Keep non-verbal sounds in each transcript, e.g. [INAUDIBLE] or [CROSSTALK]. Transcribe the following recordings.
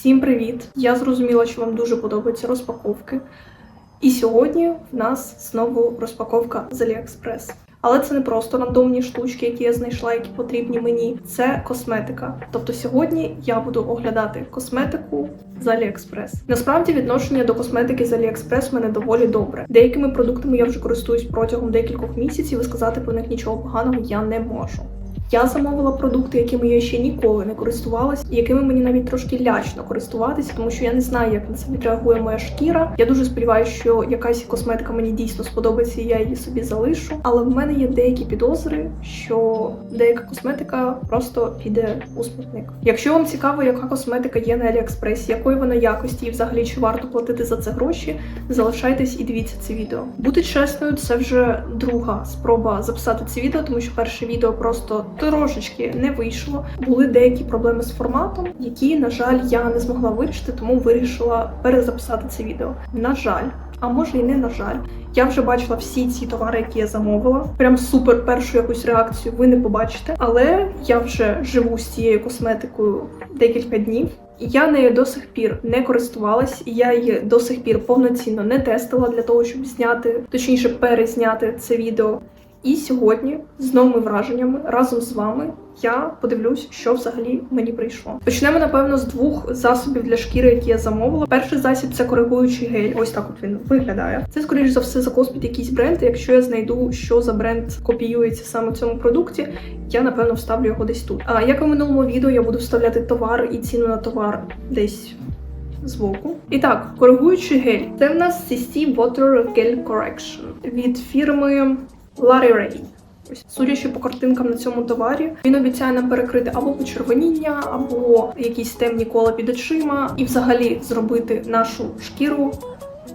Всім привіт! Я зрозуміла, що вам дуже подобаються розпаковки. І сьогодні в нас знову розпаковка з AliExpress. Але це не просто рандомні штучки, які я знайшла, які потрібні мені. Це косметика. Тобто сьогодні я буду оглядати косметику з AliExpress. Насправді відношення до косметики з AliExpress в мене доволі добре. Деякими продуктами я вже користуюсь протягом декількох місяців і сказати про них нічого поганого я не можу. Я замовила продукти, якими я ще ніколи не користувалась, якими мені навіть трошки лячно користуватися, тому що я не знаю, як на це відреагує моя шкіра. Я дуже сподіваюся, що якась косметика мені дійсно сподобається, і я її собі залишу. Але в мене є деякі підозри, що деяка косметика просто піде у смітник. Якщо вам цікаво, яка косметика є на Аліекспресі, якої вона якості, і взагалі чи варто платити за це гроші, залишайтесь і дивіться це відео. Бути чесною, це вже друга спроба записати це відео, тому що перше відео просто трошечки не вийшло. Були деякі проблеми з форматом, які, на жаль, я не змогла вирішити, тому вирішила перезаписати це відео. На жаль, а може і не на жаль. Я вже бачила всі ці товари, які я замовила. Прям супер першу якусь реакцію ви не побачите. Але я вже живу з цією косметикою декілька днів. Я нею до сих пір не користувалась, і я її до сих пір повноцінно не тестила для того, щоб зняти, точніше перезняти це відео. І сьогодні з новими враженнями разом з вами я подивлюсь, що взагалі мені прийшло. Почнемо напевно з двох засобів для шкіри, які я замовила. Перший засіб це коригуючий гель. Ось так от він виглядає. Це скоріш за все закоспить якийсь бренд. Якщо я знайду, що за бренд копіюється саме в цьому продукті, я напевно вставлю його десь тут. А як в минулому відео, я буду вставляти товар і ціну на товар десь. Збоку. І так, коригуючий гель. Це в нас CC Water Gel Correction від фірми Ray. Ось, судячи по картинкам на цьому товарі, він обіцяє нам перекрити або почервоніння, або якісь темні кола під очима, і взагалі зробити нашу шкіру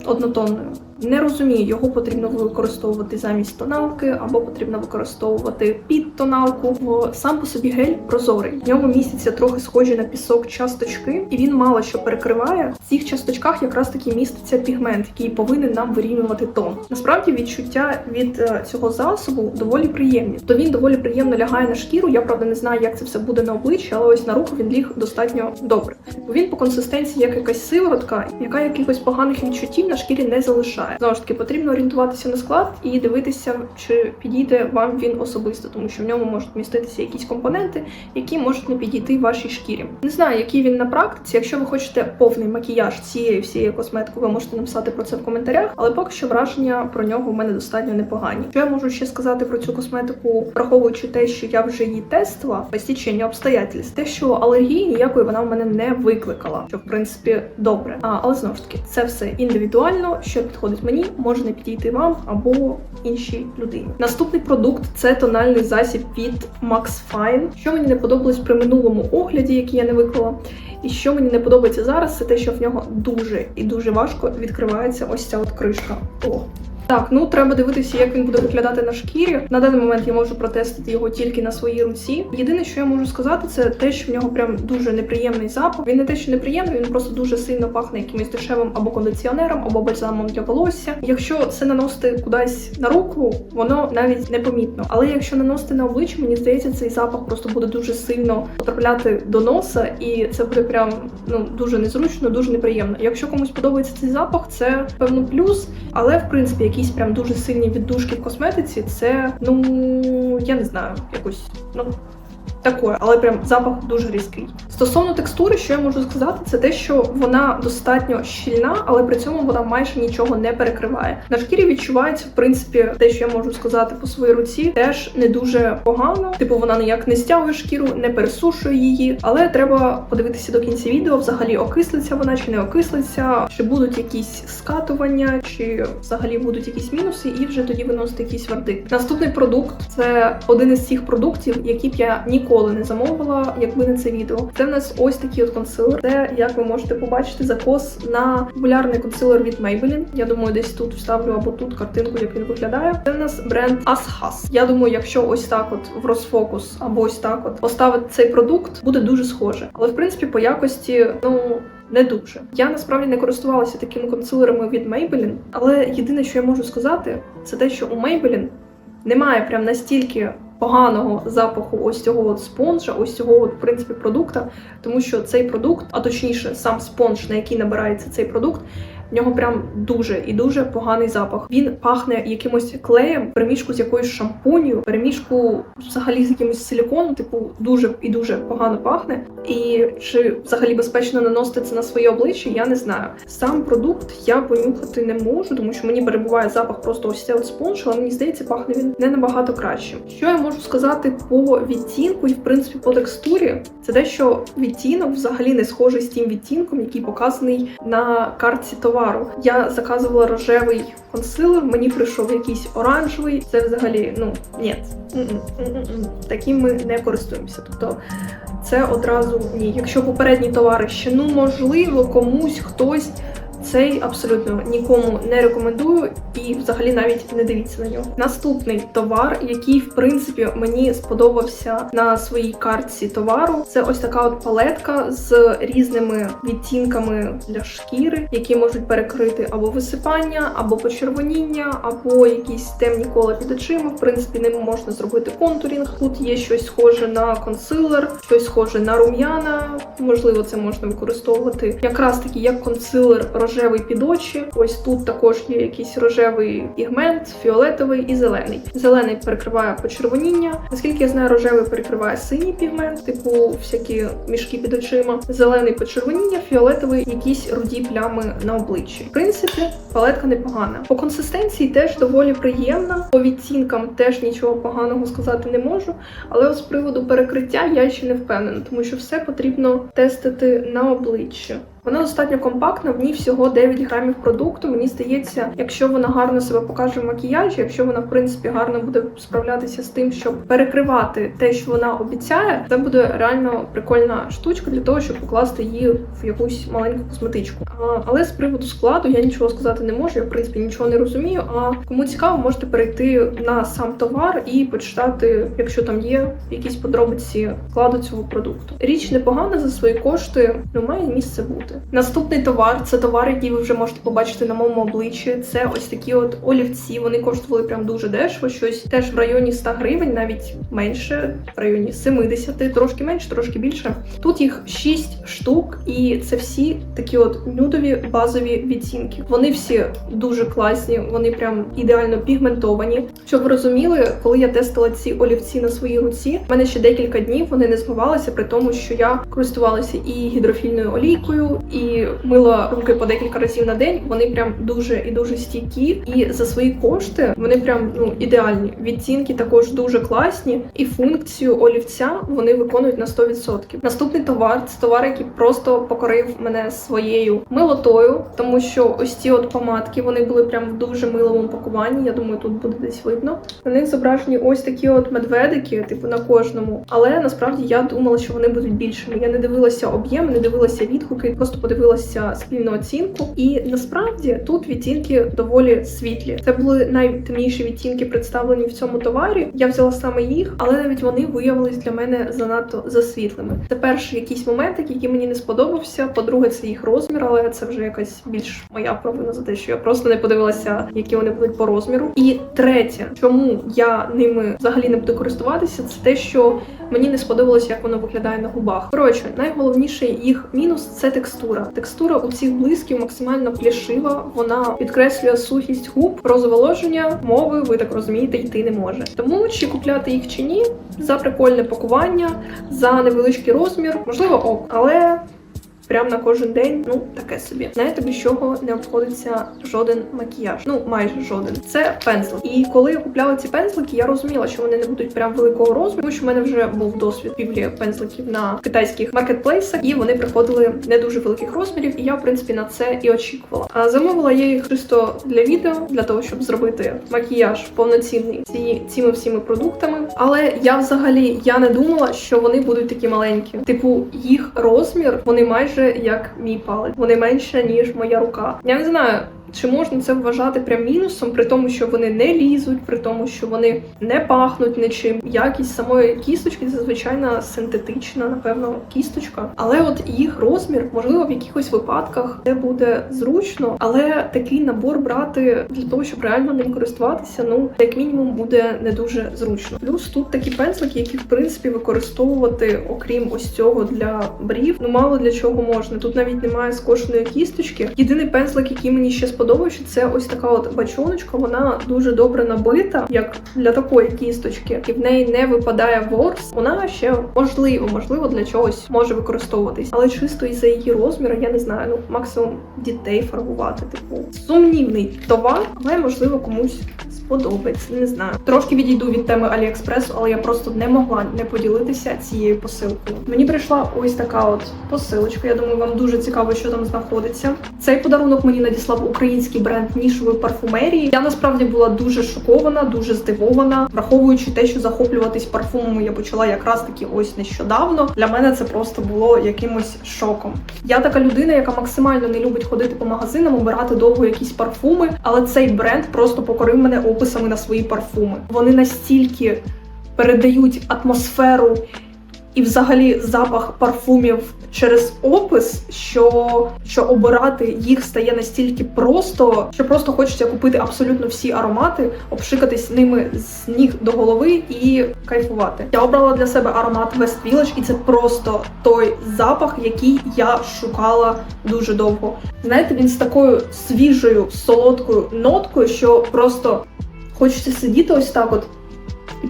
однотонною. Не розумію, його потрібно використовувати замість тоналки, або потрібно використовувати під тоналку. В сам по собі гель прозорий. В ньому містяться трохи схожі на пісок часточки, і він мало що перекриває. В цих часточках якраз таки міститься пігмент, який повинен нам вирівнювати тон. Насправді відчуття від е, цього засобу доволі приємні. То він доволі приємно лягає на шкіру. Я правда не знаю, як це все буде на обличчі, але ось на руку він ліг достатньо добре. Бо він по консистенції як якась сиворотка, яка якихось поганих відчуттів на шкірі не залишає. Знову ж таки, потрібно орієнтуватися на склад і дивитися, чи підійде вам він особисто, тому що в ньому можуть міститися якісь компоненти, які можуть не підійти вашій шкірі. Не знаю, який він на практиці. Якщо ви хочете повний макіяж цієї всієї косметики, ви можете написати про це в коментарях, але поки що враження про нього в мене достатньо непогані. Що я можу ще сказати про цю косметику, враховуючи те, що я вже її тестила, стічення обстоятельств, те, що алергії ніякої вона в мене не викликала, що в принципі добре. А але знову ж таки, це все індивідуально, що підходить мені, може не підійти вам або іншій людині. Наступний продукт це тональний засіб від Max Fine. Що мені не подобалось при минулому огляді, який я не виклала. І що мені не подобається зараз, це те, що в нього дуже і дуже важко відкривається ось ця от кришка. О. Так, ну треба дивитися, як він буде виглядати на шкірі. На даний момент я можу протестити його тільки на своїй руці. Єдине, що я можу сказати, це те, що в нього прям дуже неприємний запах. Він не те, що неприємний, він просто дуже сильно пахне якимось дешевим або кондиціонером, або бальзамом для волосся. Якщо це наносити кудись на руку, воно навіть не помітно. Але якщо наносити на обличчя, мені здається, цей запах просто буде дуже сильно потрапляти до носа, і це буде прям ну дуже незручно, дуже неприємно. Якщо комусь подобається цей запах, це певно плюс, але в принципі якісь прям дуже сильні віддушки в косметиці, це ну я не знаю, якось ну. Такое, але прям запах дуже різкий. Стосовно текстури, що я можу сказати, це те, що вона достатньо щільна, але при цьому вона майже нічого не перекриває. На шкірі відчувається, в принципі, те, що я можу сказати по своїй руці, теж не дуже погано. Типу, вона ніяк не стягує шкіру, не пересушує її. Але треба подивитися до кінця відео, взагалі окислиться вона чи не окислиться, чи будуть якісь скатування, чи взагалі будуть якісь мінуси, і вже тоді виносити якийсь вердикт. Наступний продукт це один із цих продуктів, які б я ніколи не замовила, якби не це відео. Це в нас ось такий от консилер. Це, як ви можете побачити, закос на популярний консилер від Maybelline. Я думаю, десь тут вставлю або тут картинку, як він виглядає. Це в нас бренд Ashas. Я думаю, якщо ось так от в розфокус або ось так от поставити цей продукт, буде дуже схоже. Але в принципі по якості, ну. Не дуже. Я насправді не користувалася такими консилерами від Maybelline, але єдине, що я можу сказати, це те, що у Maybelline немає прям настільки поганого запаху ось цього от спонжа, ось цього от, в принципі продукта, тому що цей продукт, а точніше, сам спонж, на який набирається цей продукт. В нього прям дуже і дуже поганий запах. Він пахне якимось клеєм, перемішку з якоюсь шампунью, перемішку взагалі з якимось силіконом, типу дуже і дуже погано пахне. І чи взагалі безпечно наносити це на своє обличчя, я не знаю. Сам продукт я понюхати не можу, тому що мені перебуває запах просто ось цей спонж, але мені здається, пахне він не набагато краще. Що я можу сказати по відтінку і в принципі по текстурі? Це те, що відтінок взагалі не схожий з тим відтінком, який показаний на картці товару. Я заказувала рожевий консилер, мені прийшов якийсь оранжевий. Це взагалі, ну ні, таким ми не користуємося. Тобто це одразу ні. Якщо попередні товари ще ну можливо комусь хтось. Цей абсолютно нікому не рекомендую і взагалі навіть не дивіться на нього. Наступний товар, який в принципі мені сподобався на своїй картці товару, це ось така от палетка з різними відтінками для шкіри, які можуть перекрити або висипання, або почервоніння, або якісь темні кола під очима. В принципі, ними можна зробити контурінг. Тут є щось схоже на консилер, щось схоже на рум'яна. Можливо, це можна використовувати якраз таки як консилер рожевий під очі. Ось тут також є якийсь рожевий пігмент, фіолетовий і зелений. Зелений перекриває почервоніння. Наскільки я знаю, рожевий перекриває синій пігмент, типу всякі мішки під очима. Зелений почервоніння, фіолетовий якісь руді плями на обличчі. В принципі, палетка непогана. По консистенції теж доволі приємна. По відтінкам теж нічого поганого сказати не можу. Але з приводу перекриття я ще не впевнена, тому що все потрібно тестити на обличчя. Вона достатньо компактна, в ній всього 9 грамів продукту. Мені здається, якщо вона гарно себе покаже в макіяжі, якщо вона в принципі гарно буде справлятися з тим, щоб перекривати те, що вона обіцяє, це буде реально прикольна штучка для того, щоб покласти її в якусь маленьку косметичку. Але з приводу складу я нічого сказати не можу. Я в принципі нічого не розумію. А кому цікаво, можете перейти на сам товар і почитати, якщо там є якісь подробиці складу цього продукту. Річ непогана за свої кошти, ну має місце бути. Наступний товар це товар, який ви вже можете побачити на моєму обличчі. Це ось такі от олівці. Вони коштували прям дуже дешево, щось теж в районі 100 гривень, навіть менше, в районі 70, трошки менше, трошки більше. Тут їх 6 штук, і це всі такі от нюдові базові відтінки. Вони всі дуже класні, вони прям ідеально пігментовані. Щоб ви розуміли, коли я тестила ці олівці на своїй руці, в мене ще декілька днів вони не змивалися, при тому, що я користувалася і гідрофільною олійкою, і мила руки по декілька разів на день. Вони прям дуже і дуже стійкі. І за свої кошти вони прям ну ідеальні. Відтінки також дуже класні, і функцію олівця вони виконують на 100%. Наступний товар це товар, який просто покорив мене своєю милотою, тому що ось ці от помадки вони були прям в дуже милому пакуванні. Я думаю, тут буде десь видно. На них зображені ось такі от медведики, типу на кожному. Але насправді я думала, що вони будуть більшими. Я не дивилася об'єм, не дивилася відгуки, просто подивилася спільну оцінку. І насправді тут відтінки доволі світлі. Це були найтемніші відтінки, представлені в цьому товарі. Я взяла саме їх, але навіть вони виявились для мене занадто засвітлими. Це перший якийсь момент, який мені не сподобався. По-друге, це їх розмір, але це вже якась більш моя провина за те, що я просто не подивилася, які вони будуть по розміру. І третє, чому я ними взагалі не буду користуватися, це те, що мені не сподобалося, як воно виглядає на губах. Коротше, найголовніший їх мінус це текстура. Текстура у цих блисків максимально плішива. Вона підкреслює сухість губ, розволоження мови. Ви так розумієте, йти не може. Тому чи купляти їх чи ні за прикольне пакування, за невеличкий розмір, можливо, ок, але. Прям на кожен день, ну таке собі. Знаєте, без чого не обходиться жоден макіяж. Ну майже жоден. Це пензлик. І коли я купляла ці пензлики, я розуміла, що вони не будуть прям великого розміру, тому що в мене вже був досвід купівлі пензликів на китайських маркетплейсах, і вони приходили не дуже великих розмірів. І я, в принципі, на це і очікувала. А замовила я їх чисто для відео, для того, щоб зробити макіяж повноцінний ці цими всіми продуктами. Але я взагалі я не думала, що вони будуть такі маленькі. Типу, їх розмір вони майже майже як мій палець. Вони менше ніж моя рука. Я не знаю. Чи можна це вважати прям мінусом, при тому, що вони не лізуть, при тому, що вони не пахнуть нічим. Якість самої кісточки це звичайна синтетична, напевно, кісточка. Але от їх розмір, можливо, в якихось випадках це буде зручно, але такий набор брати для того, щоб реально ним користуватися, ну як мінімум буде не дуже зручно. Плюс тут такі пензлики, які в принципі використовувати, окрім ось цього для брів, ну мало для чого можна. Тут навіть немає скошеної кісточки. Єдиний пензлик, який мені ще сподобався, це ось така от бачоночка. Вона дуже добре набита, як для такої кісточки, і в неї не випадає ворс. Вона ще можливо, можливо, для чогось може використовуватись, але чисто із за її розміру, я не знаю, ну максимум дітей фарбувати. Типу сумнівний товар, але можливо комусь сподобається. Не знаю. Трошки відійду від теми Аліекспресу, але я просто не могла не поділитися цією посилкою. Мені прийшла ось така от посилочка. Я думаю, вам дуже цікаво, що там знаходиться. Цей подарунок мені надіслав український бренд нішової парфумерії. Я насправді була дуже шокована, дуже здивована, враховуючи те, що захоплюватись парфумами я почала якраз таки ось нещодавно. Для мене це просто було якимось шоком. Я така людина, яка максимально не любить ходити по магазинам, обирати довго якісь парфуми, але цей бренд просто покорив мене описами на свої парфуми. Вони настільки передають атмосферу і взагалі запах парфумів через опис, що, що обирати їх стає настільки просто, що просто хочеться купити абсолютно всі аромати, обшикатись ними з ніг до голови і кайфувати. Я обрала для себе аромат West Village, і це просто той запах, який я шукала дуже довго. Знаєте, він з такою свіжою солодкою ноткою, що просто хочеться сидіти ось так от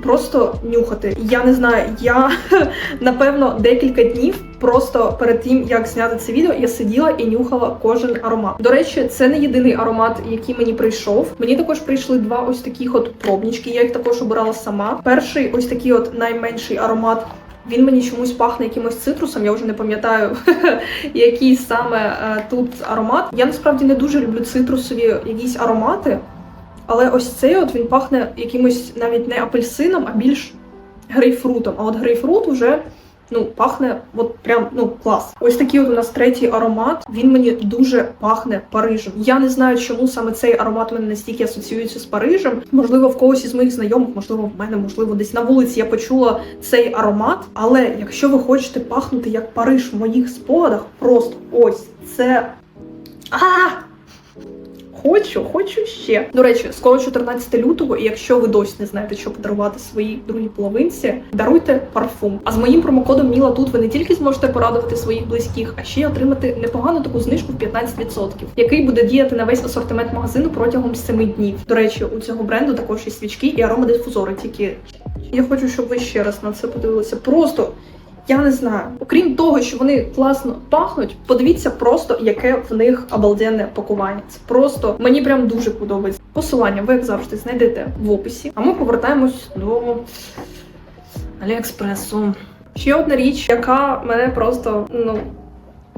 просто нюхати. Я не знаю, я [LAUGHS] напевно декілька днів просто перед тим як зняти це відео, я сиділа і нюхала кожен аромат. До речі, це не єдиний аромат, який мені прийшов. Мені також прийшли два ось таких от пробнички. Я їх також обирала сама. Перший ось такий от найменший аромат. Він мені чомусь пахне якимось цитрусом, я вже не пам'ятаю, [LAUGHS] який саме е, тут аромат. Я насправді не дуже люблю цитрусові якісь аромати. Але ось цей от він пахне якимось навіть не апельсином, а більш грейпфрутом. А от грейпфрут уже ну пахне от прям ну клас. Ось такий от у нас третій аромат. Він мені дуже пахне Парижем. Я не знаю, чому саме цей аромат мене настільки асоціюється з Парижем. Можливо, в когось із моїх знайомих, можливо, в мене, можливо, десь на вулиці я почула цей аромат. Але якщо ви хочете пахнути як Париж в моїх спогадах, просто ось це. А! Хочу, хочу ще. До речі, скоро 14 лютого, і якщо ви досі не знаєте, що подарувати своїй другій половинці, даруйте парфум. А з моїм промокодом Міла тут ви не тільки зможете порадувати своїх близьких, а ще й отримати непогану таку знижку в 15%, який буде діяти на весь асортимент магазину протягом 7 днів. До речі, у цього бренду також є свічки і аромадифузори. Тільки я хочу, щоб ви ще раз на це подивилися. Просто. Я не знаю. Окрім того, що вони класно пахнуть, подивіться просто, яке в них обалденне пакування. Це просто мені прям дуже подобається. Посилання ви як завжди знайдете в описі. А ми повертаємось до Аліекспресу. Ще одна річ, яка мене просто ну.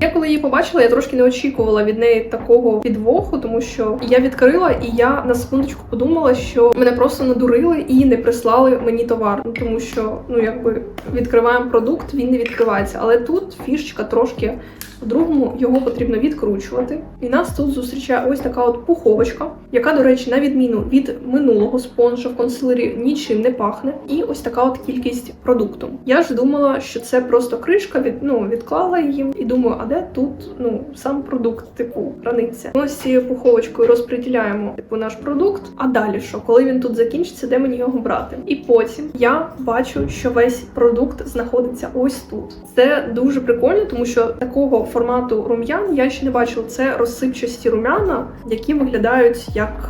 Я коли її побачила, я трошки не очікувала від неї такого підвоху, тому що я відкрила і я на секундочку подумала, що мене просто надурили і не прислали мені товар. Ну тому що ну якби відкриваємо продукт, він не відкривається. Але тут фішечка трошки по-другому його потрібно відкручувати. І нас тут зустрічає ось така от пуховочка, яка, до речі, на відміну від минулого спонжа в консилері нічим не пахне. І ось така от кількість продукту. Я ж думала, що це просто кришка, від ну відклала її і думаю, а де тут ну сам продукт, типу, храниться. Ми з цією пуховочкою розподіляємо типу наш продукт. А далі що, коли він тут закінчиться, де мені його брати? І потім я бачу, що весь продукт знаходиться ось тут. Це дуже прикольно, тому що такого формату рум'ян я ще не бачила. Це розсипчасті рум'яна, які виглядають як.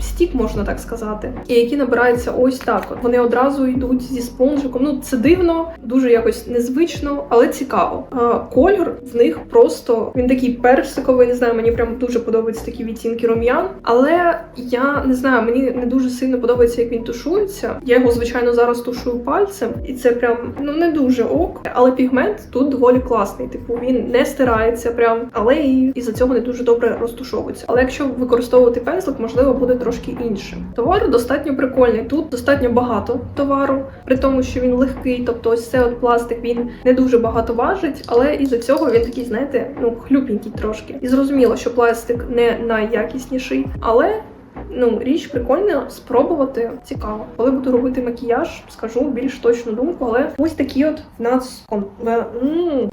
Стік, можна так сказати, і які набираються ось так. От вони одразу йдуть зі спонжиком. Ну це дивно, дуже якось незвично, але цікаво. А, Колір в них просто він такий персиковий. Не знаю, мені прям дуже подобаються такі відтінки рум'ян. Але я не знаю, мені не дуже сильно подобається, як він тушується. Я його звичайно зараз тушую пальцем, і це прям ну не дуже ок. Але пігмент тут доволі класний. Типу він не стирається, прям але і із за цього не дуже добре розтушовується. Але якщо використовувати пензлик, можливо, буде трошки іншим. Товар достатньо прикольний. Тут достатньо багато товару, при тому, що він легкий, тобто ось це от пластик він не дуже багато важить, але із-за цього він такий, знаєте, ну хлюпенький трошки. І зрозуміло, що пластик не найякісніший, але Ну, річ прикольна, спробувати цікаво. Коли буду робити макіяж, скажу більш точну думку, але ось такі от в нас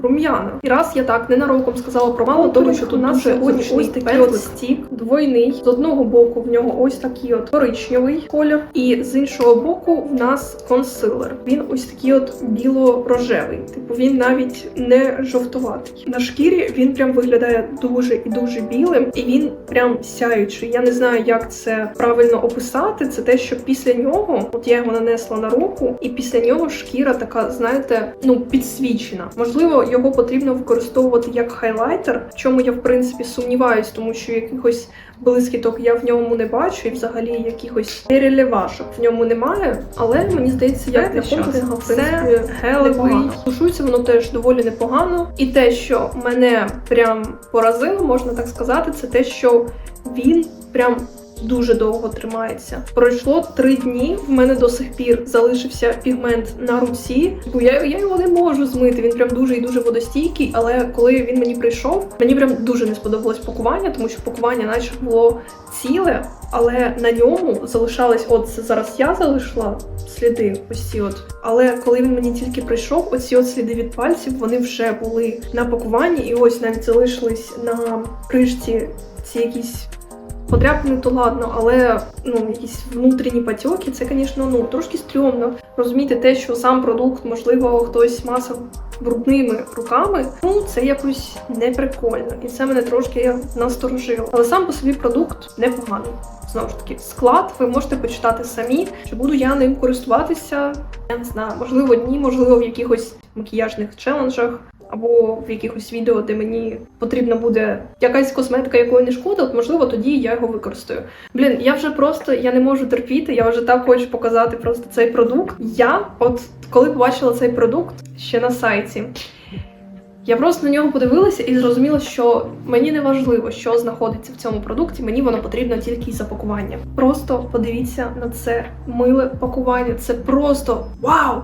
рум'яна. І раз я так ненароком сказала про мало того, що тут у нас ось, ось такий от стік двойний. З одного боку в нього ось такий от коричневий колір, і з іншого боку в нас консилер. Він ось такий от біло-рожевий. Типу він навіть не жовтуватий. На шкірі він прям виглядає дуже і дуже білим, і він прям сяючий. Я не знаю, як це правильно описати. Це те, що після нього, от я його нанесла на руку, і після нього шкіра така, знаєте, ну підсвічена. Можливо, його потрібно використовувати як хайлайтер, в чому я в принципі сумніваюсь, тому що якихось блискіток я в ньому не бачу, і взагалі якихось перелівашок в ньому немає. Але мені здається, як для контурингу це гелевий. Тушується воно теж доволі непогано. І те, що мене прям поразило, можна так сказати, це те, що він прям. Дуже довго тримається. Пройшло три дні. В мене до сих пір залишився пігмент на руці, бо я, я його не можу змити. Він прям дуже і дуже водостійкий. Але коли він мені прийшов, мені прям дуже не сподобалось пакування, тому що пакування, наче було ціле, але на ньому залишались. От зараз я залишила сліди. Ось ці от. Але коли він мені тільки прийшов, оці от сліди від пальців вони вже були на пакуванні, і ось навіть залишились на кришці ці якісь. Подряпини то ладно, але ну якісь внутрішні потьоки, це, звісно, ну трошки стрьомно. Розуміти те, що сам продукт, можливо, хтось масав брудними руками, ну це якось неприкольно. І це мене трошки насторожило. Але сам по собі продукт непоганий. Знову ж таки, склад ви можете почитати самі. Чи буду я ним користуватися? Я не знаю, можливо, ні, можливо, в якихось макіяжних челенджах. Або в якихось відео, де мені потрібна буде якась косметика, якої не шкода, от можливо, тоді я його використаю. Блін, я вже просто я не можу терпіти. Я вже так хочу показати просто цей продукт. Я, от коли побачила цей продукт ще на сайті, я просто на нього подивилася і зрозуміла, що мені не важливо, що знаходиться в цьому продукті. Мені воно потрібно тільки із запакування. Просто подивіться на це миле пакування. Це просто вау!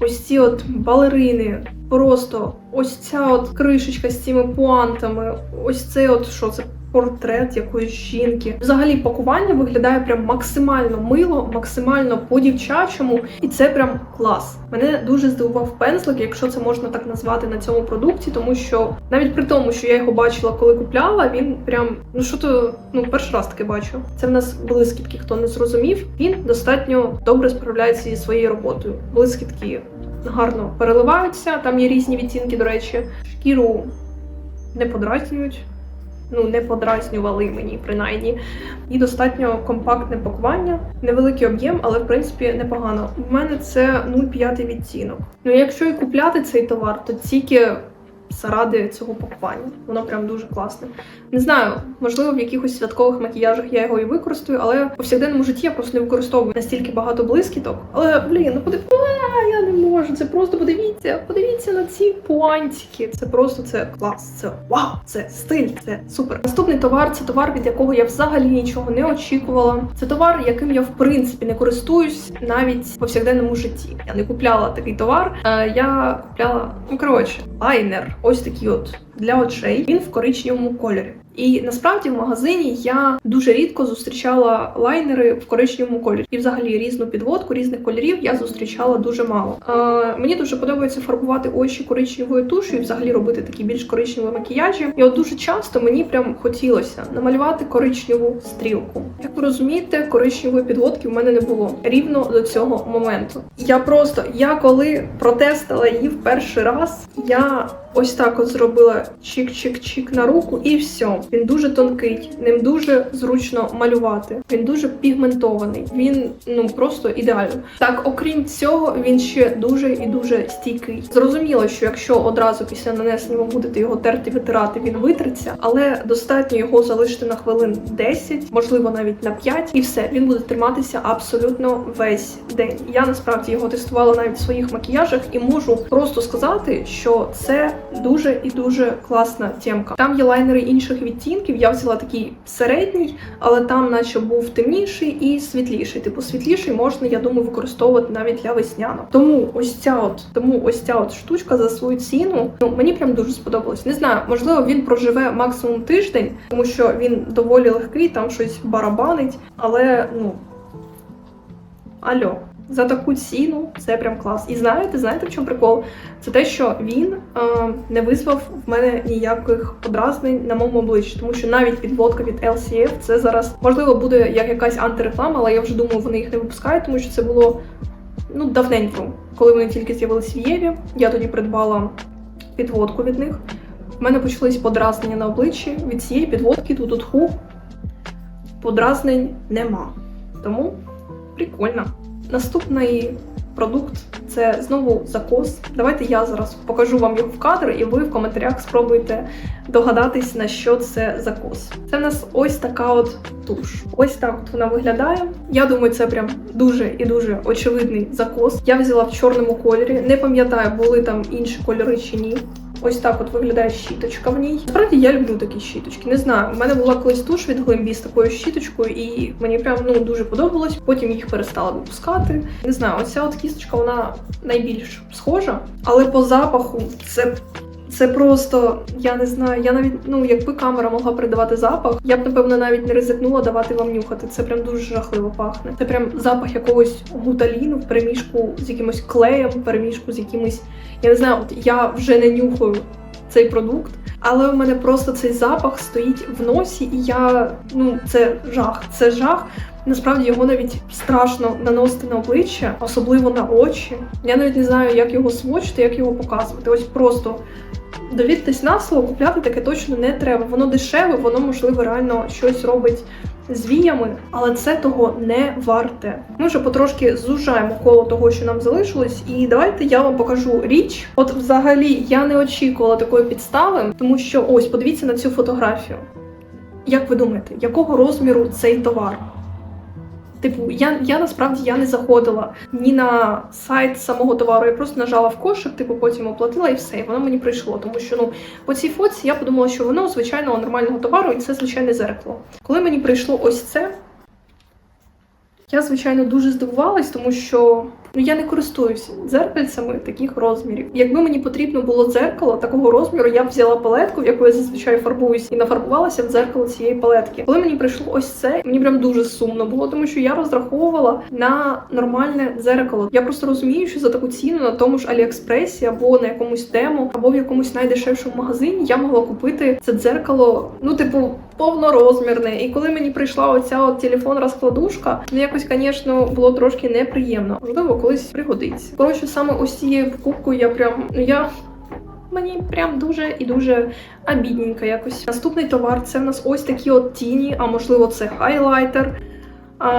Ось ці от балерини. Просто ось ця от кришечка з цими пуантами, ось це от що це портрет якоїсь жінки. Взагалі пакування виглядає прям максимально мило, максимально по-дівчачому, і це прям клас. Мене дуже здивував пензлик, якщо це можна так назвати на цьому продукті, тому що навіть при тому, що я його бачила, коли купляла, він прям ну що то ну перший раз таке бачу. Це в нас блискітки, хто не зрозумів. Він достатньо добре справляється зі своєю роботою. Блискітки гарно переливаються. Там є різні відтінки, до речі, шкіру не подразнюють. Ну, не подразнювали мені, принаймні. І достатньо компактне пакування, невеликий об'єм, але в принципі непогано. У мене це 0,5 відтінок. Ну, якщо і купляти цей товар, то тільки заради цього пакування. Воно прям дуже класне. Не знаю, можливо, в якихось святкових макіяжах я його і використаю, але в повсякденному житті я просто не використовую настільки багато блискіток. Але блін, ну подив... Я не можу. Це просто подивіться, подивіться на ці пуантики. Це просто це клас. Це вау, це стиль, це супер. Наступний товар це товар, від якого я взагалі нічого не очікувала. Це товар, яким я в принципі не користуюсь навіть в повсякденному житті. Я не купляла такий товар. Е, я купляла ну коротше лайнер. Ось такий от для очей. Він в коричневому кольорі. І насправді в магазині я дуже рідко зустрічала лайнери в коричневому кольорі. І взагалі різну підводку різних кольорів я зустрічала дуже мало. Е, мені дуже подобається фарбувати очі коричневою тушею, і взагалі робити такі більш коричневі макіяжі. І от дуже часто мені прям хотілося намалювати коричневу стрілку. Як ви розумієте, коричневої підводки в мене не було рівно до цього моменту. Я просто я коли протестила її в перший раз, я ось так от зробила чик-чик-чик на руку, і все. Він дуже тонкий, ним дуже зручно малювати. Він дуже пігментований. Він ну просто ідеально. Так, окрім цього, він ще дуже і дуже стійкий. Зрозуміло, що якщо одразу після нанесення ви будете його терти витирати, він витриться, але достатньо його залишити на хвилин 10, можливо навіть на 5, і все він буде триматися абсолютно весь день. Я насправді його тестувала навіть в своїх макіяжах і можу просто сказати, що це дуже і дуже класна темка. Там є лайнери інших відтінків. Я взяла такий середній, але там, наче був темніший і світліший. Типу, світліший можна, я думаю, використовувати навіть для весняного. Тому ось ця от, тому ось ця от штучка за свою ціну. Ну мені прям дуже сподобалось. Не знаю, можливо, він проживе максимум тиждень, тому що він доволі легкий, там щось барабанить, але ну. Альо, за таку ціну це прям клас. І знаєте, знаєте, в чому прикол? Це те, що він е, не визвав в мене ніяких подразнень на моєму обличчі, тому що навіть підводка від LCF це зараз можливо буде як якась антиреклама, але я вже думаю, вони їх не випускають, тому що це було ну давненько, коли вони тільки з'явились в Єві. Я тоді придбала підводку від них. В мене почались подразнення на обличчі від цієї підводки тут тут ху. Подразнень нема. Тому прикольно. Наступний продукт це знову закос. Давайте я зараз покажу вам його в кадр, і ви в коментарях спробуйте догадатись, на що це закос. Це в нас ось така от туш. Ось так от вона виглядає. Я думаю, це прям дуже і дуже очевидний закос. Я взяла в чорному кольорі. Не пам'ятаю, були там інші кольори чи ні. Ось так от виглядає щіточка в ній. Насправді я люблю такі щіточки. Не знаю, у мене була колись туш від Глембі з такою щіточкою, і мені прям ну дуже подобалось. Потім їх перестала випускати. Не знаю, оця от кісточка вона найбільш схожа, але по запаху це. Це просто, я не знаю, я навіть, ну, якби камера могла передавати запах, я б, напевно, навіть не ризикнула давати вам нюхати. Це прям дуже жахливо пахне. Це прям запах якогось гуталіну в переміжку з якимось клеєм, в переміжку з якимось. Я не знаю, от я вже не нюхаю цей продукт, але у мене просто цей запах стоїть в носі, і я ну це жах. Це жах. Насправді його навіть страшно наносити на обличчя, особливо на очі. Я навіть не знаю, як його свочити, як його показувати. Ось просто довіртесь на слово, купляти таке точно не треба. Воно дешеве, воно можливо реально щось робить з віями, але це того не варте. Ми вже потрошки зужаємо коло того, що нам залишилось, і давайте я вам покажу річ. От, взагалі, я не очікувала такої підстави, тому що ось подивіться на цю фотографію. Як ви думаєте, якого розміру цей товар? Типу, я я насправді я не заходила ні на сайт самого товару, я просто нажала в кошик, типу потім оплатила і все, і воно мені прийшло. Тому що ну по цій фоці я подумала, що воно звичайного нормального товару, і це звичайне зеркало. Коли мені прийшло ось це, я звичайно дуже здивувалась, тому що ну я не користуюся дзеркальцями таких розмірів. Якби мені потрібно було дзеркало такого розміру, я б взяла палетку, в яку я зазвичай фарбуюсь, і нафарбувалася в дзеркало цієї палетки. Коли мені прийшло ось це, мені прям дуже сумно було, тому що я розраховувала на нормальне дзеркало. Я просто розумію, що за таку ціну на тому ж Аліекспресі або на якомусь демо, або в якомусь найдешевшому магазині я могла купити це дзеркало, ну типу. Повнорозмірне, і коли мені прийшла оця от телефон-розкладушка, ну якось, звісно, було трошки неприємно. Можливо, колись пригодиться. Коротше, саме ось цією покупкою я прям ну я. Мені прям дуже і дуже обідненько якось. Наступний товар це в нас ось такі от тіні, а можливо, це хайлайтер.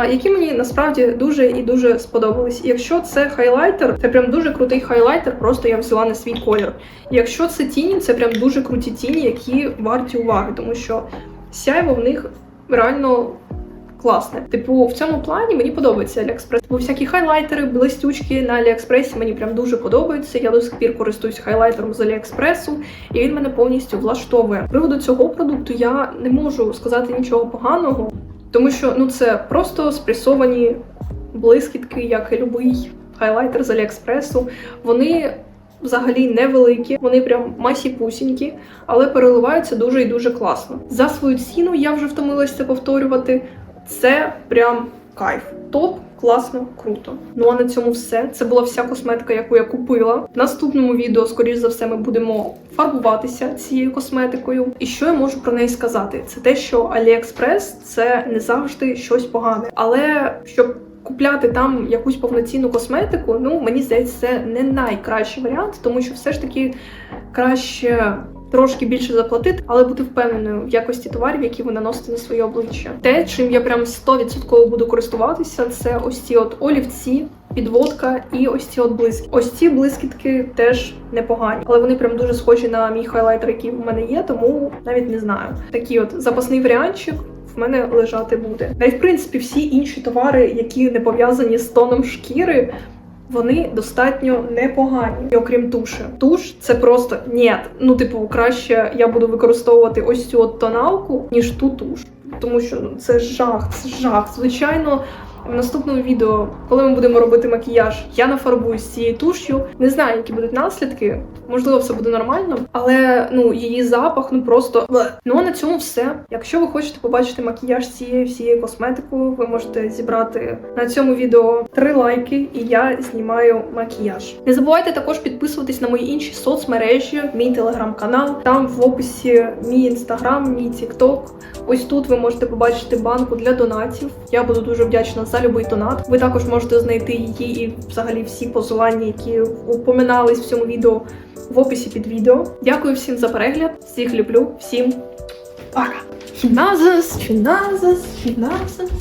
Які мені насправді дуже і дуже сподобались. Якщо це хайлайтер, це прям дуже крутий хайлайтер, просто я взяла на свій колір. Якщо це тіні, це прям дуже круті тіні, які варті уваги, тому що сяйво в них реально класне. Типу, в цьому плані мені подобається Аліекспрес. Типу, всякі хайлайтери, блистючки на Аліекспресі мені прям дуже подобаються. Я до сих пір користуюсь хайлайтером з Аліекспресу, і він мене повністю влаштовує. З Приводу цього продукту я не можу сказати нічого поганого, тому що ну це просто спресовані блискітки, як і любий хайлайтер з Аліекспресу. Вони взагалі невеликі, вони прям масі-пусінькі, але переливаються дуже і дуже класно. За свою ціну я вже втомилася це повторювати. Це прям кайф. Топ, класно, круто. Ну а на цьому все. Це була вся косметика, яку я купила. В наступному відео, скоріш за все, ми будемо фарбуватися цією косметикою. І що я можу про неї сказати? Це те, що AliExpress це не завжди щось погане, але щоб купляти там якусь повноцінну косметику, ну мені здається, це не найкращий варіант, тому що все ж таки краще. Трошки більше заплатити, але бути впевненою в якості товарів, які ви наносите на своє обличчя. Те, чим я прям 100% буду користуватися, це ось ці от олівці, підводка і ось ці от блиски. Ось ці блискітки теж непогані, але вони прям дуже схожі на мій хайлайтер, який в мене є, тому навіть не знаю. Такий от запасний варіантчик в мене лежати буде. Та й в принципі всі інші товари, які не пов'язані з тоном шкіри. Вони достатньо непогані. І окрім туші. Туш це просто ні. Ну, типу, краще я буду використовувати ось цю от тоналку, ніж ту туш. Тому що ну, це жах, це жах. Звичайно, в наступному відео, коли ми будемо робити макіяж, я нафарбуюсь цією туш'ю. Не знаю, які будуть наслідки. Можливо, все буде нормально, але ну її запах ну просто ну а на цьому все. Якщо ви хочете побачити макіяж цією всією косметикою, ви можете зібрати на цьому відео три лайки, і я знімаю макіяж. Не забувайте також підписуватись на мої інші соцмережі, мій телеграм-канал. Там в описі мій інстаграм, мій тікток. Ось тут ви можете побачити банку для донатів. Я буду дуже вдячна за будь-який донат. Ви також можете знайти її і взагалі всі посилання, які упоминались в цьому відео в описі під відео. Дякую всім за перегляд. Всіх люблю, всім пока! Фіназас, фіназас, фіназис.